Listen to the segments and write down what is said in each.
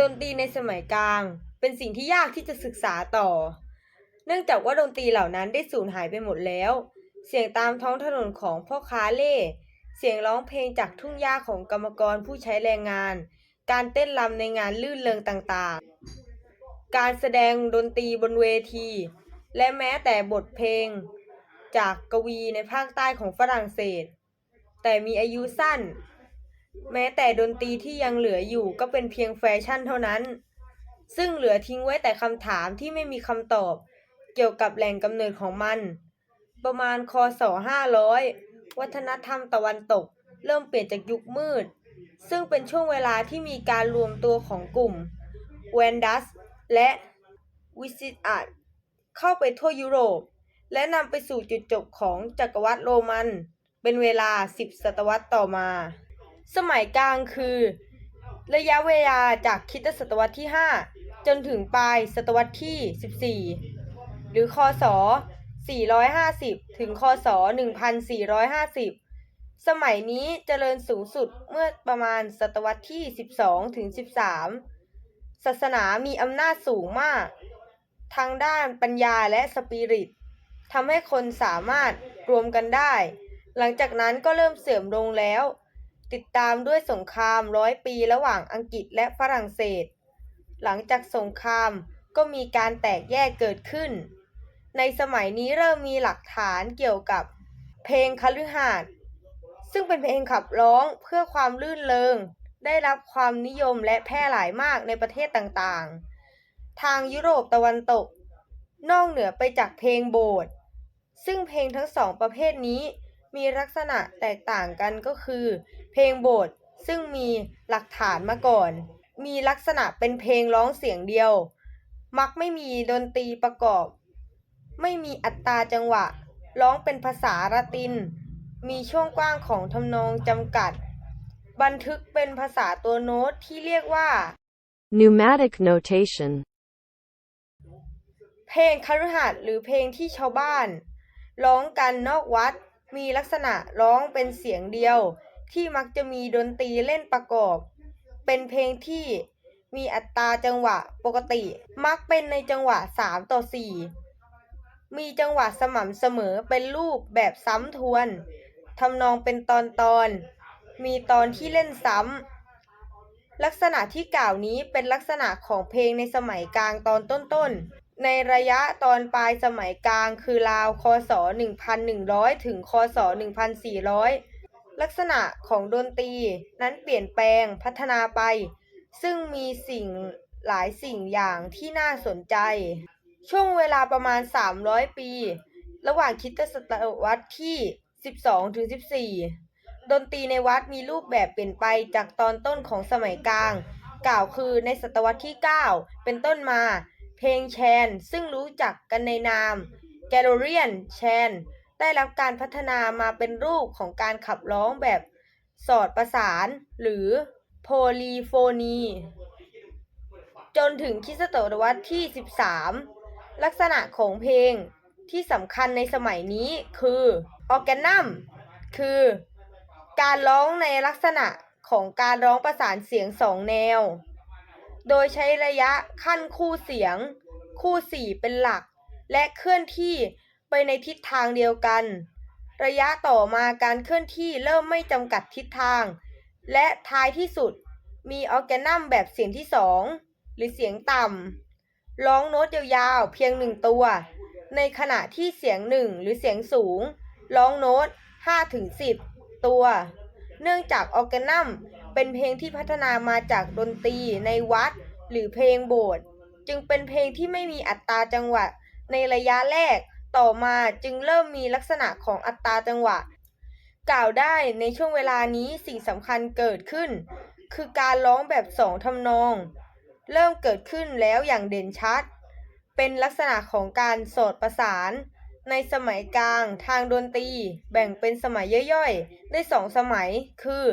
ดนตรีในสมัยกลาง เป็นสิ่งที่ยากที่จะศึกษาต่อ เนื่องจากว่าดนตรีเหล่านั้นได้สูญหายไปหมดแล้ว เสียงตามท้องถนนของพ่อค้าเล่เสียงร้องเพลงจากทุ่งหญ้าของกรรมกรผู้ใช้แรงงาน การเต้นรำในงานลื่นเริงต่างๆ การแสดงดนตรีบนเวที และแม้แต่บทเพลง จากกวีในภาคใต้ของฝรั่งเศส แต่มีอายุสั้น แม้แต่ดนตรีที่ยังเหลืออยู่ก็เป็นเพียงแฟชั่นเท่านั้น ซึ่งเหลือทิ้งไว้แต่คำถามที่ไม่มีคำตอบ เกี่ยวกับแหล่งกำเนิดของมัน ประมาณคศ500 วัฒนธรรมตะวันตก เริ่มเปลี่ยนจากยุคมืด ซึ่งเป็นช่วงเวลาที่มีการรวมตัวของกลุ่มแวนดัสและวิสิตอัดเข้าไปทั่วยุโรป และนำไปสู่จุดจบของจักรวรรดิโรมัน เป็นเวลา 10 ศตวรรษต่อมา สมัยกลางคือ ระยะเวลาจากคริดศตวรรษที่ 5 จนถึงปลายศตวรรษที่ 14 หรือคศ450 ถึงคศ1450 สมัยนี้เจริญสูงสุดเมื่อประมาณศตวรรษที่ 12 ถึง 13 ศาสนามีอำนาจสูงมาก ทางด้านปัญญาและสปิริตทำให้คนสามารถรวมกันได้ หลังจากนั้นก็เริ่มเสื่อมลงแล้ว ติดตามด้วยสงครามร้อยปีระหว่างอังกฤษและฝรั่งเศส หลังจากสงครามก็มีการแตกแยกเกิดขึ้น ในสมัยนี้เริ่มมีหลักฐานเกี่ยวกับเพลงคฤหาสน์ซึ่งเป็นเพลงขับร้องเพื่อความลื่นเริงได้รับความนิยมและแพร่หลายมากในประเทศต่างๆ ทางยุโรปตะวันตก นอกเหนือไปจากเพลงโบสถ์ซึ่งเพลงทั้งสองประเภทนี้มีลักษณะแตกต่างกันก็คือ เพลงโบสถ์ซึ่งมีหลักฐานมาก่อน มีลักษณะเป็นเพลงร้องเสียงเดียว มักไม่มีดนตรีประกอบ ไม่มีอัตราจังหวะ ร้องเป็นภาษาละติน มีช่วงกว้างของทำนองจำกัด บันทึกเป็นภาษาตัวโน้ตที่เรียกว่า Pneumatic notation. เพลงคฤหัสถ์หรือเพลงที่ชาวบ้าน ร้องกันนอกวัดมีลักษณะร้องเป็นเสียงเดียว ที่มักจะมีดนตรีเล่นประกอบ เป็นเพลงที่มีอัตราจังหวะปกติ มักเป็นในจังหวะ 3 ต่อ 4 มีจังหวะสม่ำเสมอเป็นรูปแบบซ้ำทวนทำนองเป็นตอนตอน มีตอนที่เล่นซ้ำ ลักษณะที่กล่าวนี้เป็นลักษณะของเพลงในสมัยกลางตอนต้นๆ ในระยะตอนปลายสมัยกลางคือราว คศ 1,100 ถึง คศ 1,400 ลักษณะของดนตรีนั้นเปลี่ยนแปลงพัฒนาไป ซึ่งมีสิ่งหลายสิ่งอย่างที่น่าสนใจ ช่วงเวลาประมาณ 300 ปี ระหว่างคิตศตวรรษที่ 12ถึง14 ดนตรีในวัดมีรูปแบบเปลี่ยนไปจากตอนต้นของสมัยกลาง กล่าวคือในศตวรรษที่ 9 เป็นต้นมา เพลงแชน ซึ่งรู้จักกันในนามแก r เรียนแชน ได้รับการพัฒนามาเป็นรูปของการขับร้องแบบสอดประสานหรือโพลีโฟนี จนถึงคริสตศตวรรษที่ 13 ลักษณะของเพลงที่สำคัญในสมัยนี้คือออแกนัมคือการร้องในลักษณะของการร้องประสานเสียงสองแนว โดยใช้ระยะขั้นคู่เสียง คู่สี่เป็นหลัก และเคลื่อนที่ ไปในทิศทางเดียวกัน ระยะต่อมาการเคลื่อนที่เริ่มไม่จำกัดทิศทาง และท้ายที่สุดมีออร์แกนัมแบบเสียงที่สองหรือเสียงต่ำร้องโน้ตยาวๆเพียงหนึ่งตัว ในขณะที่เสียงหนึ่งหรือเสียงสูง ร้องโน้ต5ถึง10 ตัว เนื่องจากออร์แกนัมเป็นเพลงที่พัฒนามาจากดนตรีในวัด หรือเพลงโบสถ์จึงเป็นเพลงที่ไม่มีอัตราจังหวะในระยะแรก ต่อมาจึงเริ่มมีลักษณะของอัตราจังหวะ กล่าวได้ในช่วงเวลานี้สิ่งสำคัญเกิดขึ้น คือการร้องแบบสองทำนอง เริ่มเกิดขึ้นแล้วอย่างเด่นชัด เป็นลักษณะของการสอดประสาน ในสมัยกลางทางดนตรีแบ่งเป็นสมัยย่อยๆ ได้สองสมัยคือ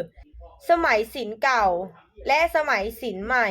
สมัยศิลป์เก่า และสมัยศิลป์ใหม่